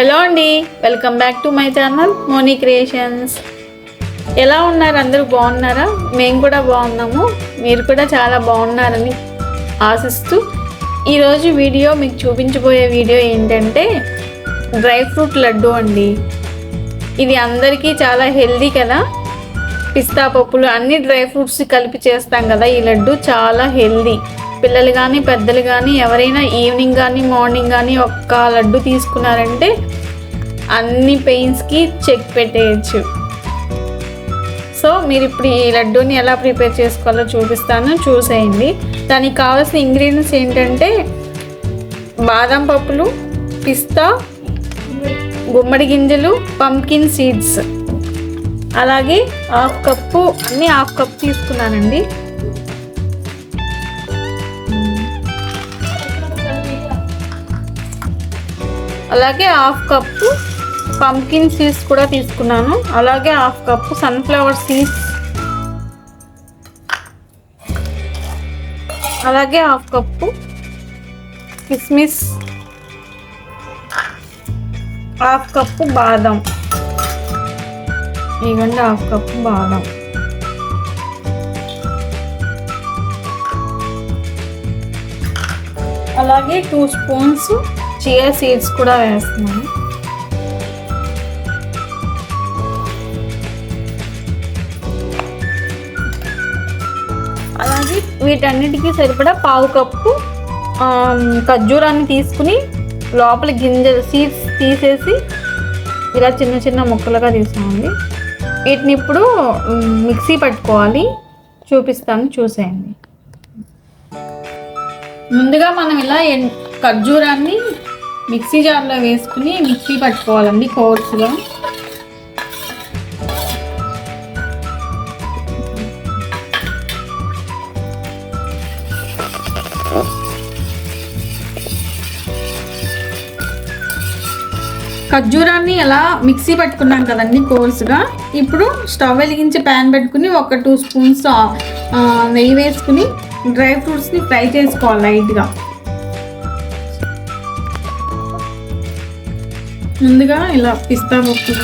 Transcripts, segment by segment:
Hello అండి welcome back to my channel Moni creations. ఎలా ఉన్నారు? అందరూ బాగున్నారా? మేము కూడా బాగున్నాము. మీరు కూడా చాలా బాగున్నారని ఆశిస్తూ ఈరోజు వీడియో మీకు చూపించబోయే వీడియో ఏంటంటే డ్రై ఫ్రూట్ లడ్డు అండి. ఇది అందరికీ చాలా హెల్దీ కదా. పిస్తా పప్పులు అన్ని డ్రై ఫ్రూట్స్ కలిపి చేస్తాం కదా. ఈ లడ్డు చాలా హెల్దీ. పిల్లలు కానీ పెద్దలు కానీ ఎవరైనా ఈవినింగ్ కానీ మార్నింగ్ కానీ ఒక్క లడ్డు తీసుకున్నారంటే అన్ని పెయిన్స్కి చెక్ పెట్టేయచ్చు. సో మీరు ఇప్పుడు ఈ లడ్డూని ఎలా ప్రిపేర్ చేసుకోవాలో చూపిస్తాను చూసేయండి. దానికి కావాల్సిన ఇంగ్రీడియంట్స్ ఏంటంటే బాదం పప్పులు పిస్తా గుమ్మడి గింజలు పంకిన్ సీడ్స్ అలాగే హాఫ్ కప్పు అన్ని హాఫ్ కప్ తీసుకున్నానండి. అలాగే హాఫ్ కప్పు పంకిన్ సీడ్స్ కూడా తీసుకున్నాను. అలాగే హాఫ్ కప్పు సన్ఫ్లవర్ సీడ్స్ అలాగే హాఫ్ కప్పు కిస్మిస్. హాఫ్ కప్పు బాదం. ఇవ్వండి హాఫ్ కప్పు బాదం. అలాగే టూ స్పూన్స్ చియా సీడ్స్ కూడా వేస్తున్నాను. వీటన్నిటికీ సరిపడా పావు కప్పు ఖర్జూరాన్ని తీసుకుని లోపల గింజలు సీడ్స్ తీసేసి ఇలా చిన్న చిన్న ముక్కలుగా తీసామండి వీటిని ఇప్పుడు మిక్సీ పట్టుకోవాలి. చూపిస్తాను చూసేయండి. ముందుగా మనం ఇలా ఖర్జూరాన్ని మిక్సీ జార్లో వేసుకుని మిక్సీ పట్టుకోవాలండి కోర్సుగా ఖర్జూరాన్ని ఎలా మిక్సీ పట్టుకున్నాం కదండి కోర్సుగా ఇప్పుడు స్టవ్ వెలిగించి ప్యాన్ పెట్టుకుని ఒక టూ స్పూన్స్ నెయ్యి వేసుకుని డ్రై ఫ్రూట్స్ని ఫ్రై చేసుకోవాలి లైట్గా. ముందుగా ఇలా పిస్తా పప్పు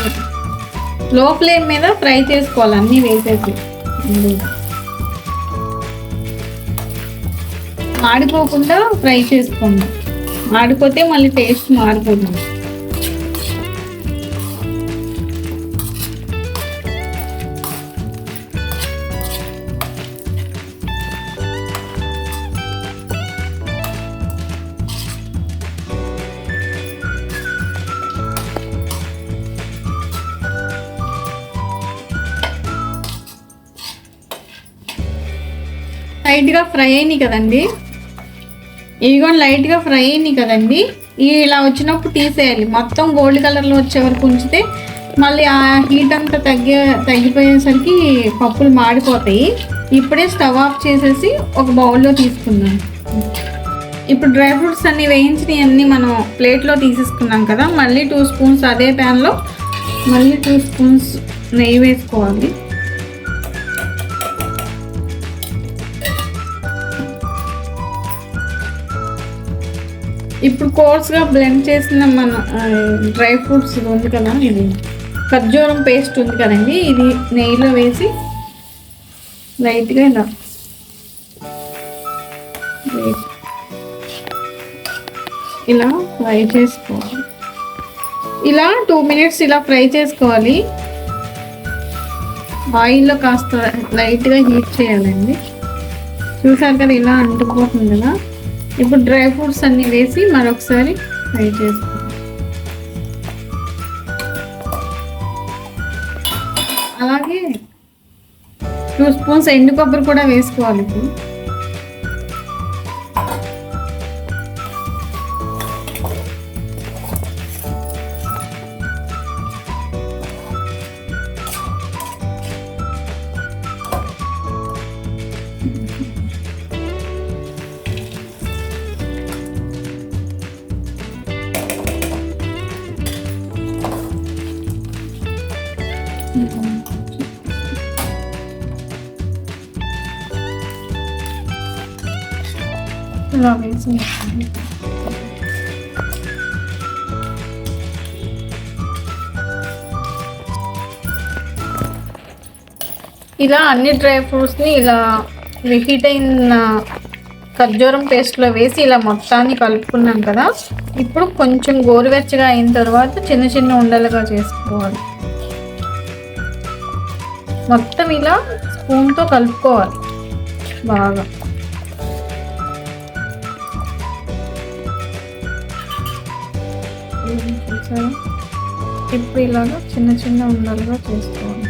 లో ఫ్లేమ్ మీద ఫ్రై చేసుకోవాలి అన్నీ వేసేసి. ఆడిపోకుండా మాడిపోకుండా ఫ్రై చేసుకోండి. మాడిపోతే మళ్ళీ టేస్ట్ మారిపోతుంది. లైట్గా ఫ్రై అయినాయి కదండి? ఇవి కూడా లైట్గా ఫ్రై అయినాయి కదండి. ఇవి ఇలా వచ్చినప్పుడు తీసేయాలి. మొత్తం గోల్డ్ కలర్లో వచ్చే వరకు ఉంచితే మళ్ళీ ఆ హీట్ అంతా తగ్గే తగ్గిపోయేసరికి పప్పులు మాడిపోతాయి. ఇప్పుడే స్టవ్ ఆఫ్ చేసేసి ఒక బౌల్లో తీసుకుందాం. ఇప్పుడు డ్రై ఫ్రూట్స్ అన్ని వేయించినవి అన్నీ మనం ప్లేట్లో తీసేసుకున్నాం కదా మళ్ళీ టూ స్పూన్స్ అదే ప్యాన్లో మళ్ళీ టూ స్పూన్స్ నెయ్యి వేసుకోవాలి. ఇప్పుడు కోర్స్గా బ్లెండ్ చేసిన మన డ్రై ఫ్రూట్స్ ఇది ఉంది కదా ఇది ఖర్జూరం పేస్ట్ ఉంది కదండి ఇది నెయ్యిలో వేసి లైట్గా ఇలా ఇలా ఫ్రై చేసుకోవాలి. ఇలా టూ మినిట్స్ ఇలా ఫ్రై చేసుకోవాలి. ఆయిల్లో కాస్త లైట్గా హీట్ చేయాలండి. చూసారు కదా ఇలా అంటుకుపోతుంది కదా. ఇప్పుడు డ్రై ఫ్రూట్స్ అన్ని వేసి మరొకసారి ఫ్రై చేసుకోవాలి అలాగే టూ స్పూన్స్ ఎండు కొబ్బరి కూడా వేసుకోవాలి ఇప్పుడు. ఇలా వేసుకుంటాను ఇలా అన్ని డ్రై ఫ్రూట్స్ని ఇలా హీట్ అయిన ఖర్జూరం పేస్ట్లో వేసి ఇలా మొత్తాన్ని కలుపుకున్నాం కదా. ఇప్పుడు కొంచెం గోరువెచ్చగా అయిన తర్వాత చిన్న చిన్న ఉండలుగా చేసుకోవాలి. మొత్తం ఇలా స్పూన్తో కలుపుకోవాలి. బాగా. ఇప్పుడు ఇలాగా చిన్న చిన్న ఉండలుగా చేసుకోవాలి.